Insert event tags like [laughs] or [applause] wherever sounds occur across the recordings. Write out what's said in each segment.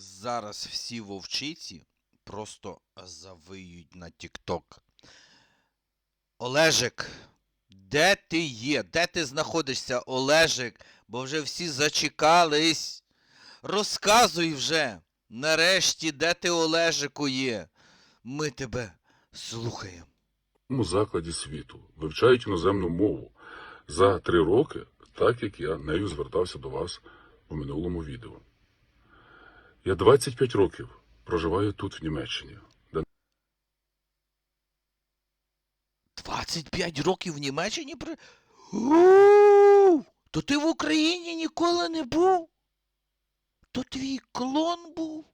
Зараз всі вовчиці просто завиють на Тік-Ток. Олежик, де ти є? Де ти знаходишся, Олежик? Бо вже всі зачекались. Розказуй вже. Нарешті, де ти, Олежику, є? Ми тебе слухаємо. У закладі світу вивчають іноземну мову за три роки, так як я нею звертався до вас у минулому відео. Я 25 років проживаю тут, в Німеччині, де 25 років в Німеччині при. У! То ти в Україні ніколи не був? То твій клон був?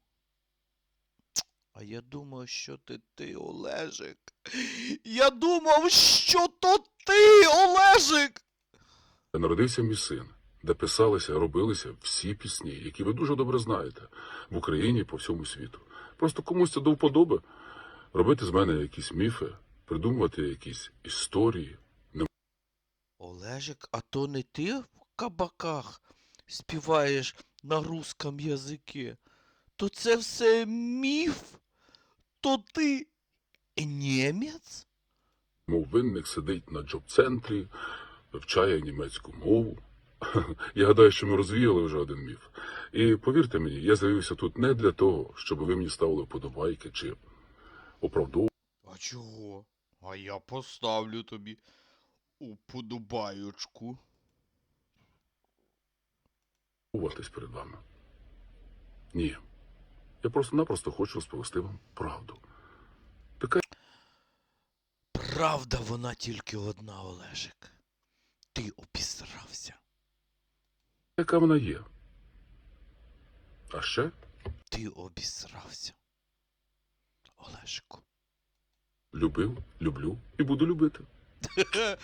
А я думав, що ти ти, Олежик. Я думав, що то ти, Олежик. народився мій син, де писалися, робилися всі пісні, які ви дуже добре знаєте в Україні і по всьому світу. Просто комусь це до вподоби робити з мене якісь міфи, придумувати якісь історії. Олежик, а то не ти в кабаках співаєш на русском язикі? То це все міф? То ти німець? Мов винник сидить на джоб-центрі, вивчає німецьку мову. [laughs] Я гадаю, що ми розвіяли вже один міф. І повірте мені, я з'явився тут не для того, щоб ви мені ставили вподобайки чи оправдовуватись А чого? А я поставлю тобі уподобаючку. перед вами. Ні. Я просто-напросто хочу розповісти вам правду. Така, Правда вона тільки одна, Олежик. Ти обісрався. Яка вона є. А ще Ти обісрався. Олешку. любив, люблю і буду любити.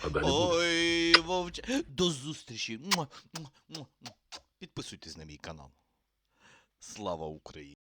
А далі. Ой, вовче. До зустрічі. Підписуйтесь на мій канал. Слава Україні!